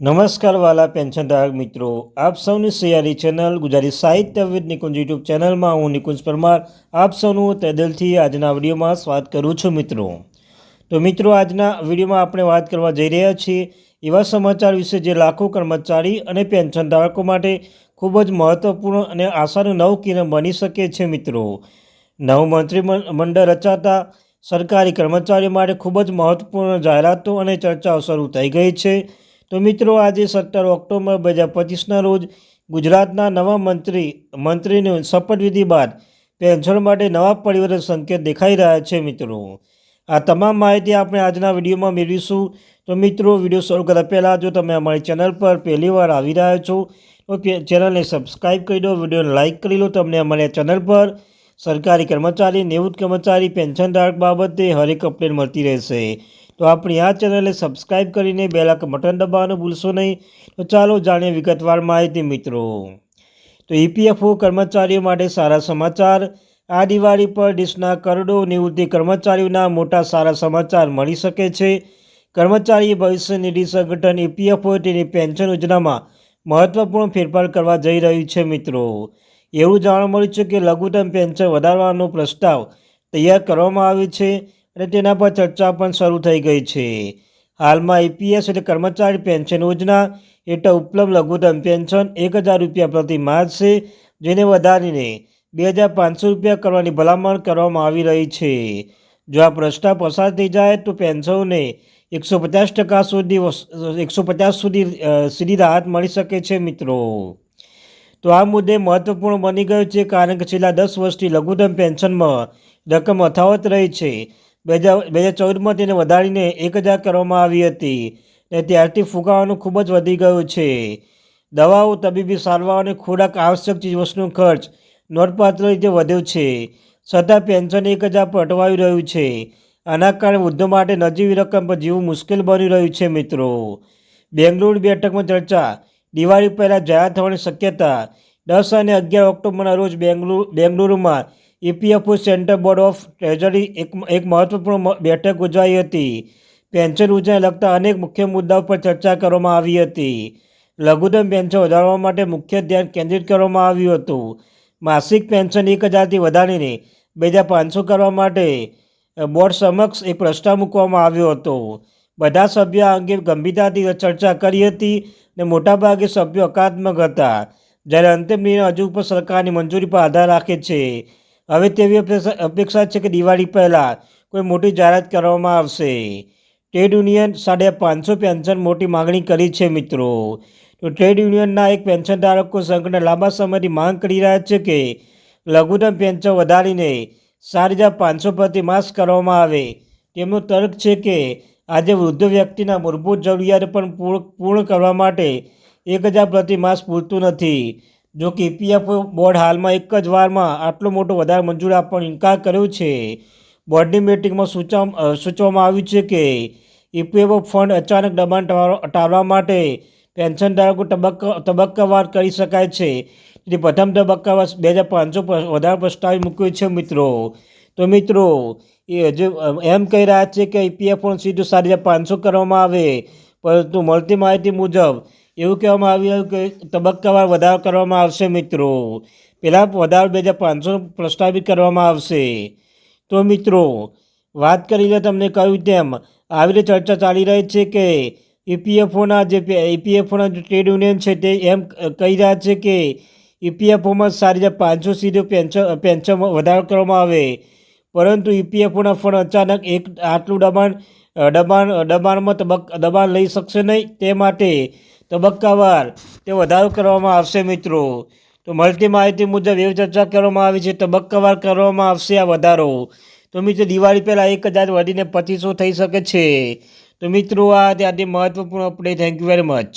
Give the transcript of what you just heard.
નમસ્કાર વાલા પેન્શનધારક મિત્રો, આપ સૌની સૈયારી ચેનલ ગુજરાતી સાહિત્ય વિદ નિકુંજ યુટ્યુબ ચેનલમાં હું નિકુંજ પરમાર આપ સૌનું તદલથી આજના વિડીયોમાં સ્વાગત કરું છું મિત્રો. તો મિત્રો, આજના વિડીયોમાં આપણે વાત કરવા જઈ રહ્યા છીએ એવા સમાચાર વિશે જે લાખો કર્મચારી અને પેન્શનધારકો માટે ખૂબ જ મહત્વપૂર્ણ અને આશાનું નવ કિરણ બની શકે છે મિત્રો. નવું મંત્રીમંડળ રચાતા સરકારી કર્મચારીઓ માટે ખૂબ જ મહત્વપૂર્ણ જાહેરાતો અને ચર્ચાઓ શરૂ થઈ ગઈ છે. તો મિત્રો, આજે સત્તર ઓક્ટોબર બે હજાર પચીસના રોજ ગુજરાતના નવા મંત્રી, મંત્રીની શપથવિધિ બાદ પેન્શન માટે નવા પરિવર્તન સંકેત દેખાઈ રહ્યા છે મિત્રો. આ તમામ માહિતી આપણે આજના વિડીયોમાં મેળવીશું. તો મિત્રો, વીડિયો શરૂ કરતા પહેલાં જો તમે અમારી ચેનલ પર પહેલીવાર આવી રહ્યા છો, તો ચેનલને સબસ્ક્રાઈબ કરી દો, વિડીયોને લાઇક કરી લો, તમને અમારી ચેનલ પર સરકારી કર્મચારી નિવૃત્ત કર્મચારી, પેન્શનધારક બાબતે હરેક અપડેટ મળતી રહેશે. તો આપણી આ ચેનલને સબસ્ક્રાઈબ કરીને બેલાક બટન દબાવવાનું ભૂલશો નહીં. તો ચાલો જાણીએ વિગતવાર માહિતી મિત્રો. તો ઈપીએફઓ કર્મચારીઓ માટે સારા સમાચાર. આ દિવાળી પર દેશના કરોડો નિવૃત્તિ કર્મચારીઓના મોટા સારા સમાચાર મળી શકે છે. કર્મચારી ભવિષ્ય નિધિ સંગઠન ઈપીએફઓ તેની પેન્શન યોજનામાં મહત્વપૂર્ણ ફેરફાર કરવા જઈ રહ્યું છે મિત્રો. એવું જાણવા મળ્યું છે કે લઘુત્તમ પેન્શન વધારવાનો પ્રસ્તાવ તૈયાર કરવામાં આવ્યો છે. અને તેના પર ચર્ચા પણ શરૂ થઈ ગઈ છે. હાલમાં ઈપીએસ એટલે કર્મચારી પેન્શન યોજના હેઠળ ઉપલબ્ધ લઘુત્તમ પેન્શન એક હજાર રૂપિયા પ્રતિ માસ છે, જેને વધારીને બે હજાર પાંચસો રૂપિયા કરવાની ભલામણ કરવામાં આવી રહી છે. જો આ પ્રસ્તાવ પસાર થઈ જાય તો પેન્શનને એકસો પચાસ ટકા સુધી એકસો પચાસ સુધી સીધી રાહત મળી શકે છે મિત્રો. તો આ મુદ્દે મહત્વપૂર્ણ બની ગયું છે કારણ કે છેલ્લા દસ વર્ષથી લઘુત્તમ પેન્શનમાં રકમ અથાવત રહી છે. બે હજાર બે હજાર ચૌદમાં તેને વધારીને એક હજાર કરવામાં આવી હતી. ને ત્યારથી ફુગાવાનું ખૂબ જ વધી ગયું છે. દવાઓ, તબીબી સારવાર અને ખોરાક આવશ્યક ચીજવસ્તુનો ખર્ચ નોંધપાત્ર રીતે વધ્યો છે. છતાં પેન્શન એક હજાર પર અટવાઈ રહ્યું છે. આના કારણે વૃદ્ધો માટે નજીવી રકમ પર જીવવું મુશ્કેલ બની રહ્યું છે, મિત્રો. બેંગલુરુ બેઠકમાં ચર્ચા. દિવાળી પહેલાં જાહેર થવાની શક્યતા દસ અને અગિયાર ઓક્ટોબરના રોજ Bengaluru, બેંગલુરુમાં EPFO centre board of treasury એક એક મહત્વપૂર્ણ બેઠક યોજાઈ હતી. પેન્શન યોજનાને લગતા અનેક મુખ્ય મુદ્દાઓ પર ચર્ચા કરવામાં આવી હતી. લઘુત્તમ પેન્શન વધારવા માટે મુખ્ય ધ્યાન કેન્દ્રિત કરવામાં આવ્યું હતું. માસિક પેન્શન એક હજારથી વધારીને બે હજાર પાંચસો કરવા માટે બોર્ડ સમક્ષ એક પ્રસ્તાવ મૂકવામાં આવ્યો હતો. બધા સભ્યો આ અંગે ગંભીરતાથી ચર્ચા કરી હતી અને મોટાભાગે સભ્યો હકારાત્મક હતા, જ્યારે અંતિમ નિર્ણય હજુ પણ સરકારની મંજૂરી પર આધાર રાખે છે. હવે તેવી અપેક્ષા છે કે દિવાળી પહેલાં કોઈ મોટી જાહેરાત કરવામાં આવશે. ટ્રેડ યુનિયન સાડા પાંચસો પેન્શન મોટી માગણી કરી છે મિત્રો. તો ટ્રેડ યુનિયનના એક પેન્શન ધારકો સંઘને લાંબા સમયથી માંગ કરી રહ્યા છે કે લઘુત્તમ પેન્શન વધારીને ચાર હજાર પાંચસો પ્રતિ માસ કરવામાં આવે. તેમનો તર્ક છે કે આજે વૃદ્ધ વ્યક્તિના મૂળભૂત જરૂરિયાત પણ પૂર્ણ કરવા માટે એક હજાર પ્રતિ માસ પૂરતું નથી. જો કે ઈપીએફ બોર્ડ હાલમાં એક જ વારમાં આટલો મોટો વધારે મંજૂર આપવાનો ઇનકાર કર્યો છે. બોર્ડની મિટિંગમાં સૂચવા સૂચવવામાં આવ્યું છે કે ઈપીએફઓ ફંડ અચાનક દબાણ ટાળવા માટે પેન્શનધારકો તબક્કા, તબક્કાવાર કરી શકાય છે. તેથી પ્રથમ તબક્કાવાર બે હજાર પાંચસો વધારે પ્રસ્તાવી મૂક્યો છે મિત્રો. તો મિત્રો, એ જે એમ કહી રહ્યા છે કે ઈપીએફ સીધું સાત હજાર પાંચસો કરવામાં આવે. પરંતુ મળતી માહિતી મુજબ એવું કહેવામાં આવ્યું કે તબક્કાવાર વધારો કરવામાં આવશે મિત્રો. પહેલાં વધારો બે હજાર પાંચસો પ્રસ્તાવિત કરવામાં આવશે. તો મિત્રો, વાત કરીને તમને કહ્યું તેમ, આવી રીતે ચર્ચા ચાલી રહી છે કે ઈપીએફઓના જે ઈપીએફઓના જે ટ્રેડ યુનિયન છે તે એમ કહી રહ્યા છે કે ઈપીએફઓમાં સારી રીતે પાંચસો સીધો પેન્શન પેન્શન વધારો કરવામાં આવે. પરંતુ ઈપીએફઓના ફંડ અચાનક એક આટલું દબાણ દબાણ, દબાણમાં તબક્ક દબાણ લઈ શકશે નહીં. તે માટે તબક્કાવાર તે વધારો કરવામાં આવશે મિત્રો. તો મળતી માહિતી મુજબ એવી ચર્ચા કરવામાં આવી છે. તબક્કાવાર કરવામાં આવશે આ વધારો. તો મિત્રો, દિવાળી પહેલાં એક હજાર વધીને પચીસો થઈ શકે છે. તો મિત્રો, આ ત્યાંથી મહત્ત્વપૂર્ણ update thank you very much